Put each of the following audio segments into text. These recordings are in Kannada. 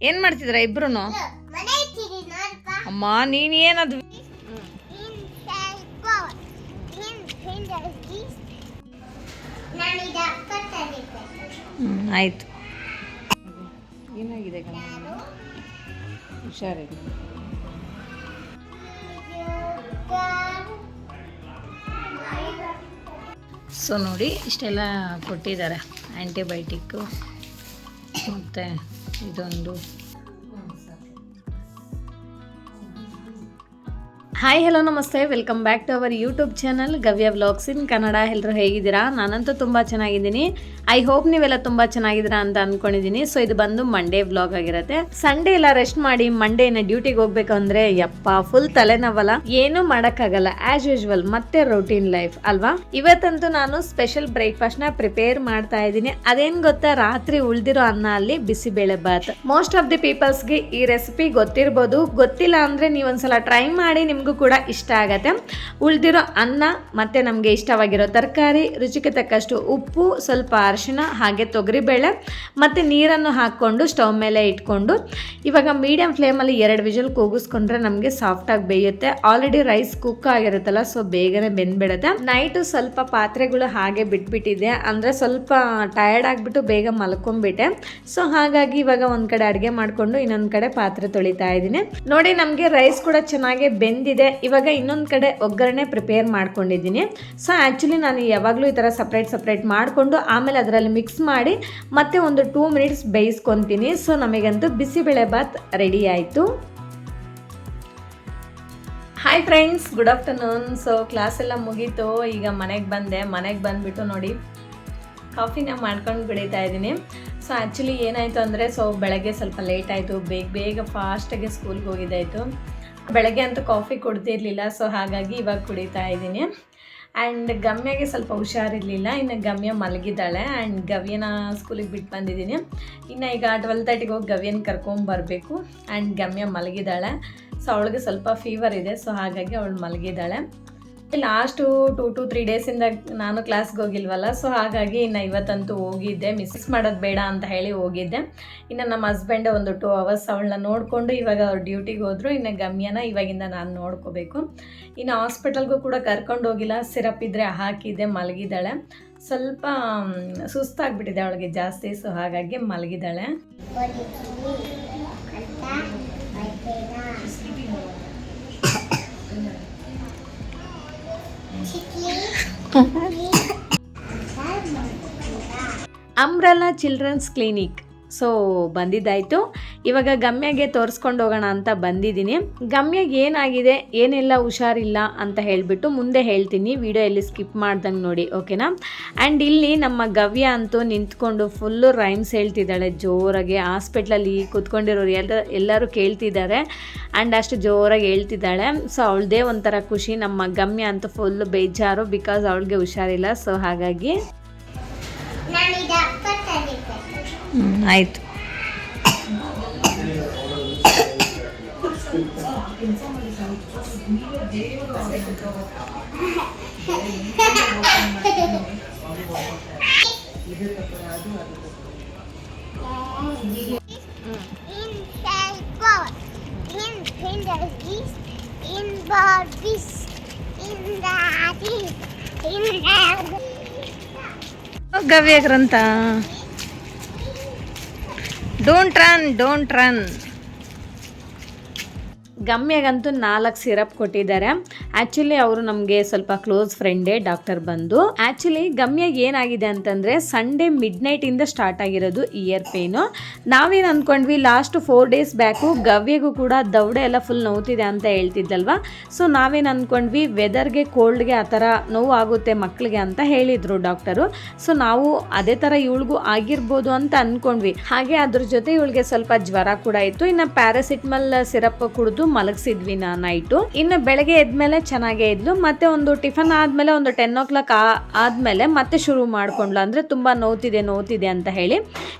ಏನ್ ಮಾಡ್ತಿದ್ರ ಇಬ್ರು ಅಮ್ಮ ನೀನ್ ಏನದು ಆಯ್ತು. ಏನಾಗಿದೆ ಹುಷಾರಿಲ್ಲ ಸೊ ನೋಡಿ ಇಷ್ಟೆಲ್ಲ ಕೊಟ್ಟಿದ್ದಾರೆ ಆ್ಯಂಟಿಬಯೋಟಿಕ್ಕು ಮತ್ತು ಇದೊಂದು. ಹಾಯ್ ಹಲೋ ನಮಸ್ತೆ. Welcome back to our YouTube channel Gavya vlogs in Kannada ಎಲ್ಲರೂ ಹೇಗಿದ್ದೀರಾ? ನಾನಂತೂ ತುಂಬ ಚೆನ್ನಾಗಿದ್ದೀನಿ. ಐ ಹೋಪ್ ನೀವೆಲ್ಲ ತುಂಬಾ ಚೆನ್ನಾಗಿದ್ದೀರಾ ಅಂತ ಅನ್ಕೊಂಡಿದ್ದೀನಿ. ಸೊ ಇದು ಬಂದು ಮಂಡೇ ವ್ಲಾಗ್ ಆಗಿರುತ್ತೆ. ಸಂಡೇ ಎಲ್ಲ ರೆಸ್ಟ್ ಮಾಡಿ ಮಂಡೇನ ಡ್ಯೂಟಿಗೆ ಹೋಗ್ಬೇಕು ಅಂದ್ರೆ ಯಪ್ಪ ಫುಲ್ ತಲೆನೋವಲ್ಲ. ಏನು ಮಾಡೋಕ್ಕಾಗಲ್ಲ. ಆಸ್ ಯೂಶುವಲ್ ಮತ್ತೆ ರೊಟೀನ್ ಲೈಫ್ ಅಲ್ವಾ? ಇವತ್ತಂತೂ ನಾನು ಸ್ಪೆಷಲ್ ಬ್ರೇಕ್ಫಾಸ್ಟ್ನ ಪ್ರಿಪೇರ್ ಮಾಡ್ತಾ ಇದ್ದೀನಿ. ಅದೇನ್ ಗೊತ್ತಾ? ರಾತ್ರಿ ಉಳಿದಿರೋ ಅನ್ನ ಅಲ್ಲಿ bisibele bath. Most of the ಪೀಪಲ್ಸ್ಗೆ ಈ ರೆಸಿಪಿ ಗೊತ್ತಿರ್ಬೋದು. ಗೊತ್ತಿಲ್ಲ ಅಂದ್ರೆ ನೀವೊಂದ್ಸಲ ಟ್ರೈ ಮಾಡಿ ನಿಮಗೂ ಕೂಡ ಇಷ್ಟ ಆಗತ್ತೆ. ಉಳಿದಿರೋ ಅನ್ನ ಮತ್ತೆ ನಮಗೆ ಇಷ್ಟವಾಗಿರೋ ತರಕಾರಿ, ರುಚಿಗೆ ತಕ್ಕಷ್ಟು ಉಪ್ಪು, ಸ್ವಲ್ಪ ಅರಿಶಿನ, ಹಾಗೆ ತೊಗರಿಬೇಳೆ, ಮತ್ತು ನೀರನ್ನು ಹಾಕ್ಕೊಂಡು ಸ್ಟವ್ ಮೇಲೆ ಇಟ್ಕೊಂಡು, ಇವಾಗ ಮೀಡಿಯಮ್ ಫ್ಲೇಮಲ್ಲಿ ಎರಡು ವಿಜಲ್ ಕೂಗಿಸ್ಕೊಂಡ್ರೆ ನಮಗೆ ಸಾಫ್ಟಾಗಿ ಬೇಯುತ್ತೆ. ಆಲ್ರೆಡಿ ರೈಸ್ ಕುಕ್ ಆಗಿರುತ್ತಲ್ಲ ಸೊ ಬೇಗನೆ ಬೆಂದ್ಬಿಡುತ್ತೆ. ನೈಟು ಸ್ವಲ್ಪ ಪಾತ್ರೆಗಳು ಹಾಗೆ ಬಿಟ್ಬಿಟ್ಟಿದೆ. ಅಂದರೆ ಸ್ವಲ್ಪ ಟಯರ್ಡ್ ಆಗಿಬಿಟ್ಟು ಬೇಗ ಮಲ್ಕೊಂಡ್ಬಿಟ್ಟೆ. ಸೊ ಹಾಗಾಗಿ ಇವಾಗ ಒಂದು ಕಡೆ ಅಡುಗೆ ಮಾಡಿಕೊಂಡು ಇನ್ನೊಂದು ಕಡೆ ಪಾತ್ರೆ ತೊಳಿತಾ ಇದ್ದೀನಿ. ನೋಡಿ, ನಮಗೆ ರೈಸ್ ಕೂಡ ಚೆನ್ನಾಗಿ ಬೆಂದಿದೆ. ಇವಾಗ ಇನ್ನೊಂದು ಕಡೆ ಒಗ್ಗರಣೆ ಪ್ರಿಪೇರ್ ಮಾಡ್ಕೊಂಡಿದ್ದೀನಿ. ಸೊ ಆ್ಯಕ್ಚುಲಿ ನಾನು ಯಾವಾಗಲೂ ಈ ಥರ ಸಪ್ರೇಟ್ ಸಪ್ರೇಟ್ ಮಾಡಿಕೊಂಡು ಆಮೇಲೆ ಅದರಲ್ಲಿ ಮಿಕ್ಸ್ ಮಾಡಿ ಮತ್ತೆ ಒಂದು ಟೂ ಮಿನಿಟ್ಸ್ ಬೇಯಿಸ್ಕೊತೀನಿ. ಸೊ ನಮಗಂತೂ ಬಿಸಿಬೇಳೆ ಬಾತ್ ರೆಡಿ ಆಯಿತು. Hi friends good afternoon so class ಎಲ್ಲ ಮುಗೀತು. ಈಗ ಮನೆಗೆ ಬಂದೆ. ಮನೆಗೆ ಬಂದುಬಿಟ್ಟು ನೋಡಿ ಕಾಫಿನ ಮಾಡ್ಕೊಂಡು ಬಿಡಿತಾ ಇದ್ದೀನಿ. ಸೊ ಆ್ಯಕ್ಚುಲಿ ಏನಾಯಿತು ಅಂದರೆ ಸೊ ಬೆಳಗ್ಗೆ ಸ್ವಲ್ಪ ಲೇಟ್ ಆಯಿತು. ಬೇಗ ಬೇಗ ಫಾಸ್ಟಾಗಿ ಸ್ಕೂಲ್ಗೆ ಹೋಗಿದ್ದಾಯಿತು. ಬೆಳಗ್ಗೆ ಅಂತೂ ಕಾಫಿ ಕುಡ್ದಿರಲಿಲ್ಲ ಸೊ ಹಾಗಾಗಿ ಇವಾಗ ಕುಡಿತಾ ಇದ್ದೀನಿ. ಆ್ಯಂಡ್ ಗಮ್ಯಗೆ ಸ್ವಲ್ಪ ಹುಷಾರಿರಲಿಲ್ಲ. ಇನ್ನು ಗಮ್ಯ ಮಲಗಿದ್ದಾಳೆ. ಆ್ಯಂಡ್ ಗವ್ಯನ ಸ್ಕೂಲಿಗೆ ಬಿಟ್ಟು ಬಂದಿದ್ದೀನಿ. ಇನ್ನು ಈಗ ಟ್ವೆಲ್ ತರ್ಟಿಗೆ ಹೋಗಿ ಗವ್ಯನ ಕರ್ಕೊಂಬರಬೇಕು ಆ್ಯಂಡ್ ಗಮ್ಯ ಮಲಗಿದ್ದಾಳೆ. ಸೊ ಅವಳಿಗೆ ಸ್ವಲ್ಪ ಫೀವರ್ ಇದೆ. ಸೊ ಹಾಗಾಗಿ ಅವಳು ಮಲಗಿದ್ದಾಳೆ. ಲಾಸ್ಟು ಟೂ ಟು ತ್ರೀ ಡೇಸಿಂದ ನಾನು ಕ್ಲಾಸ್ಗೆ ಹೋಗಿಲ್ವಲ್ಲ ಸೊ ಹಾಗಾಗಿ ಇನ್ನು ಇವತ್ತಂತೂ ಹೋಗಿದ್ದೆ. ಮಿಸ್ ಮಾಡೋದು ಬೇಡ ಅಂತ ಹೇಳಿ ಹೋಗಿದ್ದೆ. ಇನ್ನು ನಮ್ಮ ಹಸ್ಬೆಂಡ್ ಒಂದು ಟೂ ಅವರ್ಸ್ ಅವಳನ್ನ ನೋಡಿಕೊಂಡು ಇವಾಗ ಅವ್ರು ಡ್ಯೂಟಿಗೆ ಹೋದರು. ಇನ್ನು ಗಮ್ಯನ ಇವಾಗಿಂದ ನಾನು ನೋಡ್ಕೋಬೇಕು. ಇನ್ನು ಹಾಸ್ಪಿಟಲ್ಗೂ ಕೂಡ ಕರ್ಕೊಂಡು ಹೋಗಿಲ್ಲ. ಸಿರಪ್ ಇದ್ದರೆ ಹಾಕಿದ್ದೆ, ಮಲಗಿದ್ದಾಳೆ. ಸ್ವಲ್ಪ ಸುಸ್ತಾಗ್ಬಿಟ್ಟಿದೆ ಅವಳಿಗೆ ಜಾಸ್ತಿ ಸೊ ಹಾಗಾಗಿ ಮಲಗಿದ್ದಾಳೆ. ಬರ್ತೇನಾ ಚಿಲ್ಡ್ರನ್ಸ್ ಕ್ಲಿನಿಕ್ ಸೊ ಬಂದಿದ್ದಾಯಿತು. ಇವಾಗ ಗಮ್ಯಗೆ ತೋರಿಸ್ಕೊಂಡು ಹೋಗೋಣ ಅಂತ ಬಂದಿದ್ದೀನಿ. ಗಮ್ಯಗೆ ಏನಾಗಿದೆ, ಏನೆಲ್ಲ ಹುಷಾರಿಲ್ಲ ಅಂತ ಹೇಳಿಬಿಟ್ಟು ಮುಂದೆ ಹೇಳ್ತೀನಿ. ವಿಡಿಯೋ ಎಲ್ಲಿ ಸ್ಕಿಪ್ ಮಾಡ್ದಂಗೆ ನೋಡಿ, ಓಕೆನಾ? ಆ್ಯಂಡ್ ಇಲ್ಲಿ ನಮ್ಮ ಗವ್ಯ ಅಂತೂ ನಿಂತ್ಕೊಂಡು ಫುಲ್ಲು ರೈಮ್ಸ್ ಹೇಳ್ತಿದ್ದಾಳೆ. ಜೋರಾಗಿ ಹಾಸ್ಪಿಟ್ಲಲ್ಲಿ ಕೂತ್ಕೊಂಡಿರೋರು ಎಲ್ಲ, ಎಲ್ಲರೂ ಕೇಳ್ತಿದ್ದಾರೆ. ಆ್ಯಂಡ್ ಅಷ್ಟು ಜೋರಾಗಿ ಹೇಳ್ತಿದ್ದಾಳೆ. ಸೊ ಅವಳದೇ ಒಂಥರ ಖುಷಿ. ನಮ್ಮ ಗಮ್ಯ ಅಂತೂ ಫುಲ್ ಬೇಜಾರು ಬಿಕಾಸ್ ಅವಳಿಗೆ ಹುಷಾರಿಲ್ಲ. ಸೊ ಹಾಗಾಗಿ Daddy. ಗವ್ಯ ಗ್ರಂಥ don't run don't run ಗಮ್ಯಗಂತೂ ನಾಲ್ಕು ಸಿರಪ್ ಕೊಟ್ಟಿದ್ದಾರೆ. ಆ್ಯಕ್ಚುಲಿ ಅವರು ನಮಗೆ ಸ್ವಲ್ಪ ಕ್ಲೋಸ್ ಫ್ರೆಂಡೇ ಡಾಕ್ಟರ್ ಬಂದು. ಆ್ಯಕ್ಚುಲಿ ಗಮ್ಯಾಗ ಏನಾಗಿದೆ ಅಂತಂದರೆ ಸಂಡೇ ಮಿಡ್ ನೈಟಿಂದ ಸ್ಟಾರ್ಟ್ ಆಗಿರೋದು ಇಯರ್ ಪೇನು ನಾವೇನು ಅಂದ್ಕೊಂಡ್ವಿ ಲಾಸ್ಟ್ ಫೋರ್ ಡೇಸ್ ಬ್ಯಾಕು ಗವ್ಯಗೂ ಕೂಡ ದೌಡೆ ಎಲ್ಲ ಫುಲ್ ನೋವ್ತಿದೆ ಅಂತ ಹೇಳ್ತಿದ್ದಲ್ವ ಸೊ ನಾವೇನು ಅಂದ್ಕೊಂಡ್ವಿ ವೆದರ್ಗೆ ಕೋಲ್ಡ್ಗೆ ಆ ಥರ ನೋವು ಆಗುತ್ತೆ ಮಕ್ಕಳಿಗೆ ಅಂತ ಹೇಳಿದರು ಡಾಕ್ಟರು ಸೊ ನಾವು ಅದೇ ಥರ ಇವಳಿಗೂ ಆಗಿರ್ಬೋದು ಅಂತ ಅಂದ್ಕೊಂಡ್ವಿ ಹಾಗೆ ಅದ್ರ ಜೊತೆ ಇವಳಿಗೆ ಸ್ವಲ್ಪ ಜ್ವರ ಕೂಡ ಇತ್ತು. ಇನ್ನು ಪ್ಯಾರಾಸಿಟಮಲ್ ಸಿರಪ್ ಕುಡಿದು ಮಲಗಿಸಿದ್ವಿ ನಾ ನೈಟು ಇನ್ನು ಬೆಳಗ್ಗೆ ಎದ್ಮೇಲೆ ಚೆನ್ನಾಗೇ ಇದ್ಲು. ಮತ್ತೆ ಒಂದು ಟಿಫನ್ ಆದ್ಮೇಲೆ ಒಂದು ಟೆನ್ ಓ ಕ್ಲಾಕ್ ಆದ್ಮೇಲೆ ಮತ್ತೆ ಶುರು ಮಾಡ್ಕೊಂಡ್ಲು ಅಂದರೆ ತುಂಬ ನೋತಿದೆ ನೋತಿದೆ ಅಂತ ಹೇಳಿ.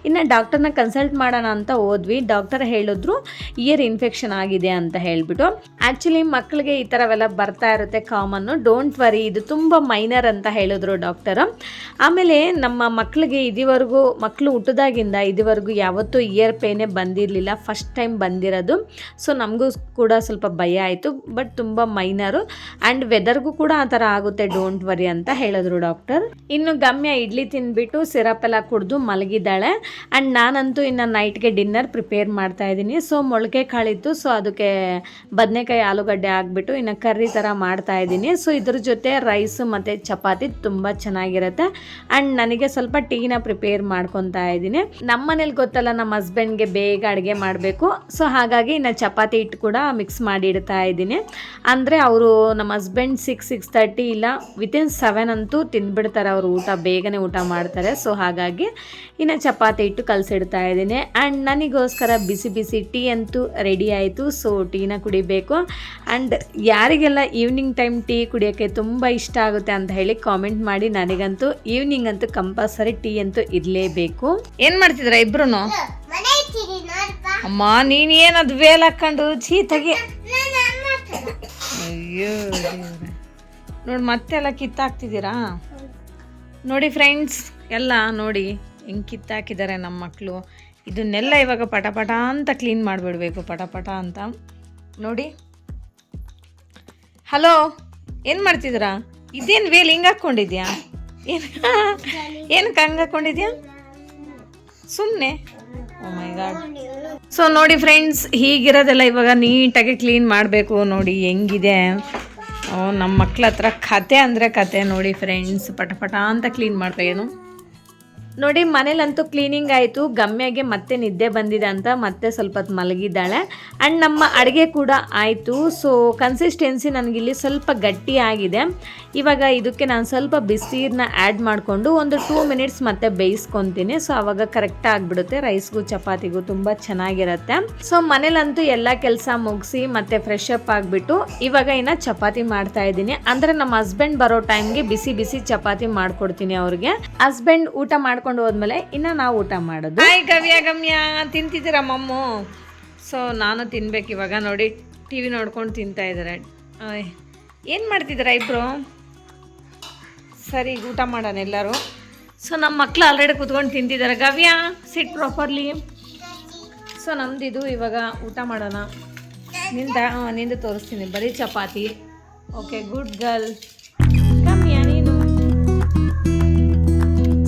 ಇನ್ನು ಡಾಕ್ಟರ್ನ ಕನ್ಸಲ್ಟ್ ಮಾಡೋಣ ಅಂತ ಹೋದ್ವಿ. ಡಾಕ್ಟರ್ ಹೇಳಿದ್ರು ಇಯರ್ ಇನ್ಫೆಕ್ಷನ್ ಆಗಿದೆ ಅಂತ ಹೇಳಿಬಿಟ್ಟು. ಆ್ಯಕ್ಚುಲಿ ಮಕ್ಕಳಿಗೆ ಈ ಥರವೆಲ್ಲ ಬರ್ತಾ ಇರುತ್ತೆ ಕಾಮನ್ನು ಡೋಂಟ್ ವರಿ ಇದು ತುಂಬ ಮೈನರ್ ಅಂತ ಹೇಳಿದ್ರು ಡಾಕ್ಟರ್ ಆಮೇಲೆ ನಮ್ಮ ಮಕ್ಕಳಿಗೆ ಇದುವರೆಗೂ ಮಕ್ಕಳು ಹುಟ್ಟಿದಾಗಿಂದ ಇದುವರೆಗೂ ಯಾವತ್ತೂ ಇಯರ್ ಪೇನೆ ಬಂದಿರಲಿಲ್ಲ. ಫಸ್ಟ್ ಟೈಮ್ ಬಂದಿರೋದು. ಸೊ ನಮಗೂ ಸ್ವಲ್ಪ ಭಯ ಆಯಿತು ಬಟ್ ತುಂಬ ಮೈನರು. ಆ್ಯಂಡ್ ವೆದರ್ಗೂ ಕೂಡ ಆ ಥರ ಆಗುತ್ತೆ ಡೋಂಟ್ ವರಿ ಅಂತ ಹೇಳಿದ್ರು ಡಾಕ್ಟರ್ ಇನ್ನು ಗಮ್ಯ ಇಡ್ಲಿ ತಿಂದ್ಬಿಟ್ಟು ಸಿರಪ್ ಎಲ್ಲ ಕುಡಿದು ಮಲಗಿದ್ದಾಳೆ. ಆ್ಯಂಡ್ ನಾನಂತೂ ಇನ್ನು ನೈಟ್ಗೆ ಡಿನ್ನರ್ ಪ್ರಿಪೇರ್ ಮಾಡ್ತಾ ಇದ್ದೀನಿ. ಸೊ ಮೊಳಕೆ ಕಾಳಿತ್ತು ಸೊ ಅದಕ್ಕೆ ಬದನೆಕಾಯಿ, ಆಲೂಗಡ್ಡೆ ಹಾಕ್ಬಿಟ್ಟು ಇನ್ನು ಕರ್ರಿ ಥರ ಮಾಡ್ತಾ ಇದ್ದೀನಿ. ಸೊ ಇದ್ರ ಜೊತೆ ರೈಸು ಮತ್ತು ಚಪಾತಿ ತುಂಬ ಚೆನ್ನಾಗಿರುತ್ತೆ. ಆ್ಯಂಡ್ ನನಗೆ ಸ್ವಲ್ಪ ಟೀನ ಪ್ರಿಪೇರ್ ಮಾಡ್ಕೊತಾ ಇದ್ದೀನಿ. ನಮ್ಮ ಮನೇಲಿ ಗೊತ್ತಲ್ಲ, ನಮ್ಮ ಹಸ್ಬೆಂಡ್ಗೆ ಬೇಗ ಅಡುಗೆ ಮಾಡಬೇಕು. ಸೊ ಹಾಗಾಗಿ ಇನ್ನು ಚಪಾತಿ ಹಿಟ್ಟು ಕೂಡ ಮಿಕ್ಸ್ ಮಾಡಿ ಇಡ್ತಾ ಇದ್ದೀನಿ. ಅಂದರೆ ಅವರು ನಮ್ಮ ಹಸ್ಬೆಂಡ್ ಸಿಕ್ಸ್ ಸಿಕ್ಸ್ ತರ್ಟಿ ಇಲ್ಲ ವಿತಿನ್ ಸೆವೆನ್ ಅಂತೂ ತಿಂದುಬಿಡ್ತಾರೆ ಅವರು ಊಟ, ಬೇಗನೆ ಊಟ ಮಾಡ್ತಾರೆ. ಸೊ ಹಾಗಾಗಿ ಇನ್ನು ಚಪಾತಿ ಇಟ್ಟು ಕಲಸಿಡ್ತಾ ಇದ್ದೀನಿ. ಆ್ಯಂಡ್ ನನಗೋಸ್ಕರ ಬಿಸಿ ಬಿಸಿ ಟೀ ಅಂತೂ ರೆಡಿ ಆಯಿತು. ಸೊ ಟೀನ ಕುಡಿಬೇಕು. ಆ್ಯಂಡ್ ಯಾರಿಗೆಲ್ಲ ಈವ್ನಿಂಗ್ ಟೈಮ್ ಟೀ ಕುಡಿಯೋಕ್ಕೆ ತುಂಬ ಇಷ್ಟ ಆಗುತ್ತೆ ಅಂತ ಹೇಳಿ ಕಾಮೆಂಟ್ ಮಾಡಿ. ನನಗಂತೂ ಈವ್ನಿಂಗ್ ಅಂತೂ ಕಂಪಲ್ಸರಿ ಟೀ ಅಂತೂ ಇರಲೇಬೇಕು. ಏನು ಮಾಡ್ತಿದ್ರ ಇಬ್ರು ಅಮ್ಮ, ನೀನು ಏನದು ವೇಲ್ ಹಾಕೊಂಡು ಛೀ ತೆಗಿ ನಾನು ಮಾಡ್ತೇನೆ ಅಯ್ಯೋ ನೋಡಿ ಮತ್ತೆಲ್ಲ ಕಿತ್ತಾಕ್ತಿದ್ದೀರಾ? ನೋಡಿ ಫ್ರೆಂಡ್ಸ್, ಎಲ್ಲ ನೋಡಿ ಹೆಂಗೆ ಕಿತ್ತಾಕಿದ್ದಾರೆ ನಮ್ಮ ಮಕ್ಕಳು ಇದನ್ನೆಲ್ಲ ಇವಾಗ ಪಟ ಪಟ ಅಂತ ಕ್ಲೀನ್ ಮಾಡಿಬಿಡ್ಬೇಕು, ಪಟ ಪಟ ಅಂತ. ನೋಡಿ. ಹಲೋ, ಏನು ಮಾಡ್ತಿದ್ದೀರಾ? ಇದೇನು ವೇಲ್ ಹಿಂಗೆ ಹಾಕ್ಕೊಂಡಿದ್ಯಾ? ಏನು ಏನಕ್ಕೆ ಹಂಗೆ ಹಾಕ್ಕೊಂಡಿದ್ಯಾ? ಸುಮ್ಮನೆ ಮೈ ಗಾಡ್ ಸೊ ನೋಡಿ ಫ್ರೆಂಡ್ಸ್ ಹೀಗಿರೋದೆಲ್ಲ ಇವಾಗ ನೀಟಾಗಿ ಕ್ಲೀನ್ ಮಾಡಬೇಕು. ನೋಡಿ ಹೆಂಗಿದೆ. ನಮ್ಮ ಮಕ್ಳ ಹತ್ರ ಕತೆ ಅಂದರೆ ಕತೆ. ನೋಡಿ ಫ್ರೆಂಡ್ಸ್ ಪಟ ಪಟ ಅಂತ ಕ್ಲೀನ್ ಮಾಡ್ಬೇಕು ನೋಡಿ, ಮನೇಲಂತೂ ಕ್ಲೀನಿಂಗ್ ಆಯಿತು. ಗಮ್ಯಾಗೆ ಮತ್ತೆ ನಿದ್ದೆ ಬಂದಿದೆ ಅಂತ ಮತ್ತೆ ಸ್ವಲ್ಪ ಹೊತ್ತು ಮಲಗಿದ್ದಾಳೆ. ಆ್ಯಂಡ್ ನಮ್ಮ ಅಡುಗೆ ಕೂಡ ಆಯಿತು. ಸೊ ಕನ್ಸಿಸ್ಟೆನ್ಸಿ ನನಗಿಲ್ಲಿ ಸ್ವಲ್ಪ ಗಟ್ಟಿಯಾಗಿದೆ ಇವಾಗ ಇದಕ್ಕೆ ನಾನು ಸ್ವಲ್ಪ ಬಿಸಿನೀರನ್ನ ಆ್ಯಡ್ ಮಾಡಿಕೊಂಡು ಒಂದು ಟೂ ಮಿನಿಟ್ಸ್ ಮತ್ತೆ ಬೇಯಿಸ್ಕೊತೀನಿ. ಸೊ ಆವಾಗ ಕರೆಕ್ಟ್ ಆಗಿಬಿಡುತ್ತೆ. ರೈಸ್ಗೂ ಚಪಾತಿಗೂ ತುಂಬ ಚೆನ್ನಾಗಿರುತ್ತೆ. ಸೊ ಮನೇಲಂತೂ ಎಲ್ಲ ಕೆಲಸ ಮುಗಿಸಿ ಮತ್ತೆ ಫ್ರೆಶ್ ಅಪ್ ಆಗಿಬಿಟ್ಟು ಇವಾಗ ಇನ್ನು ಚಪಾತಿ ಮಾಡ್ತಾ ಇದ್ದೀನಿ. ಅಂದರೆ ನಮ್ಮ ಹಸ್ಬೆಂಡ್ ಬರೋ ಟೈಮ್ಗೆ ಬಿಸಿ ಬಿಸಿ ಚಪಾತಿ ಮಾಡ್ಕೊಡ್ತೀನಿ ಅವ್ರಿಗೆ. ಹಸ್ಬೆಂಡ್ ಊಟ ಮಾಡ್ಕೊಂಡು ಹೋದ್ಮೇಲೆ ಇನ್ನು ನಾವು ಊಟ ಮಾಡೋದು. ಹಾಯ್ ಗವ್ಯ, ಗಮ್ಯ. ತಿಂತಿದ್ದೀರಾ ಮಮ್ಮು? ಸೊ ನಾನು ತಿನ್ಬೇಕು ಇವಾಗ. ನೋಡಿ ಟಿ ವಿ ನೋಡ್ಕೊಂಡು ತಿಂತಾ ಇದ್ದಾರೆ. ಏನು ಮಾಡ್ತಿದ್ದೀರಾ ಇಬ್ಬರು ಸರಿ, ಊಟ ಮಾಡೋಣ ಎಲ್ಲರೂ. ಸೊ ನಮ್ಮ ಮಕ್ಕಳು ಆಲ್ರೆಡಿ ಕುತ್ಕೊಂಡು ತಿಂತಿದ್ದಾರೆ. ಗವ್ಯ ಸಿಟ್ ಪ್ರಾಪರ್ಲಿ ಸೊ ನಮ್ದಿದು ಇವಾಗ ಊಟ ಮಾಡೋಣ. ನಿಂದ ನಿಂದು ತೋರಿಸ್ತೀನಿ. ಬರೀ chapati. Okay good girl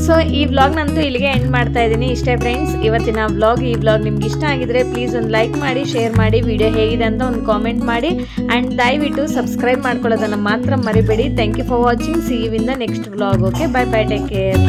so ಈ ವ್ಲಾಗ್ ನಂತೂ ಇಲ್ಲಿಗೆ ಎಂಡ್ ಮಾಡ್ತಾ ಇದ್ದೀನಿ. ಇಷ್ಟೇ ಫ್ರೆಂಡ್ಸ್ ಇವತ್ತಿನ ವ್ಲಾಗ್ ಈ ವ್ಲಾಗ್ ನಿಮ್ಗೆ ಇಷ್ಟ ಆಗಿದ್ರೆ ಪ್ಲೀಸ್ ಒಂದು ಲೈಕ್ ಮಾಡಿ ಶೇರ್ ಮಾಡಿ ವಿಡಿಯೋ ಹೇಗಿದೆ ಅಂತ ಒಂದು ಕಾಮೆಂಟ್ ಮಾಡಿ. ಆ್ಯಂಡ್ ದಯವಿಟ್ಟು ಸಬ್ಸ್ಕ್ರೈಬ್ ಮಾಡ್ಕೊಳ್ಳೋದನ್ನು ಮಾತ್ರ ಮರಿಬೇಡಿ. Thank you for watching see you in the next vlog okay bye bye take care